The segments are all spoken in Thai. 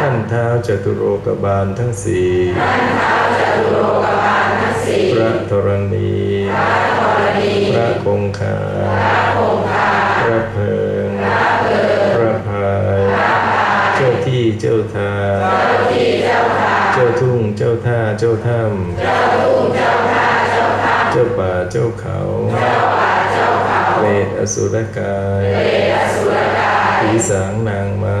ท่านเท้าจตุโลกบาลทั้งสี่พระธรณีพระคงคาพระเพิงพระพายเจ้าที่เจ้าทางเจ้าทุ่งเจ้าท่าเจ้าถ้ำเจ้าป่าเจ้าเขาเวทอสุรกายผีสางนางไม้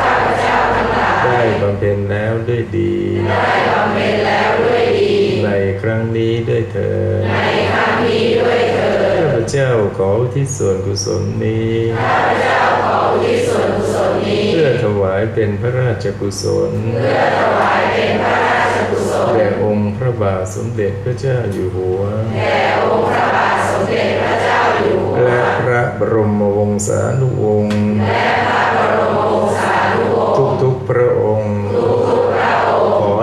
ได้บำเพ็ญแล้วด้วยดี ในครั้งนี้ด้วยเถิดข้าพเจ้าขออุที่ส่วนกุศลนี้เพื่อถวายเป็นพระราชกุศลแด่องค์พระบาทสมเด็จพระเจ้าอยู่หัวและพระบรมวงศานุวงศ์ทุ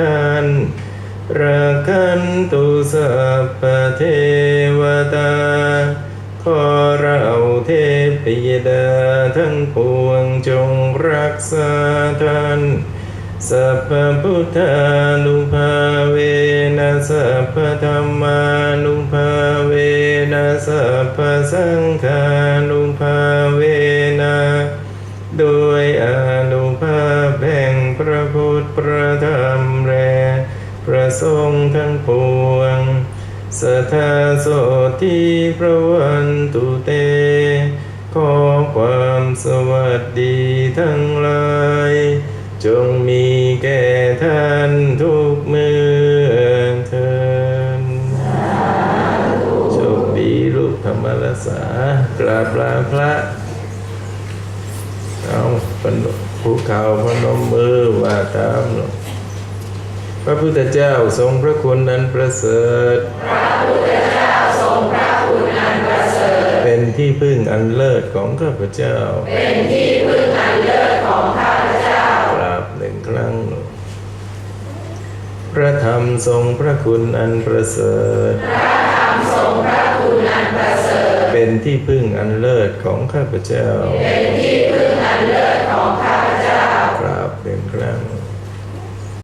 ท่านรักขันตุสัพพเทวตา ขอเราเทพยดาทั้งปวงจงรักษาท่าน สัพพพุทธานุภาเวนะสัพพธรรมานุภาเวนะสัพพสังฆานุภาเวนะโดยอนุภา พระธรรมและพระสงฆ์ทั้งปวงสทธาโสทีพระวันตุเต ขอความสวัสดีทั้งหลาย จงมีแก่ท่านทุกเมื่อเทินโชคดีลูกธรรมรสากราบลาพระ เอาปน ภูเขาพนมมือว่าตามหลวงพระพุทธเจ้าทรงพระคุณนั้นประเสริฐ เป็นที่พึ่งอันเลิศของข้าพเจ้า เป็นที่พึ่งอันเลิศของข้าพเจ้ากราบหนึ่งครั้ง พระธรรมทรงพระคุณอันประเสริฐ พระธรรมทรงพระคุณอันประเสริฐ เป็นที่พึ่งอันเลิศของข้าพเจ้า เป็นที่พึ่งอันเลิศของข้า พเจ้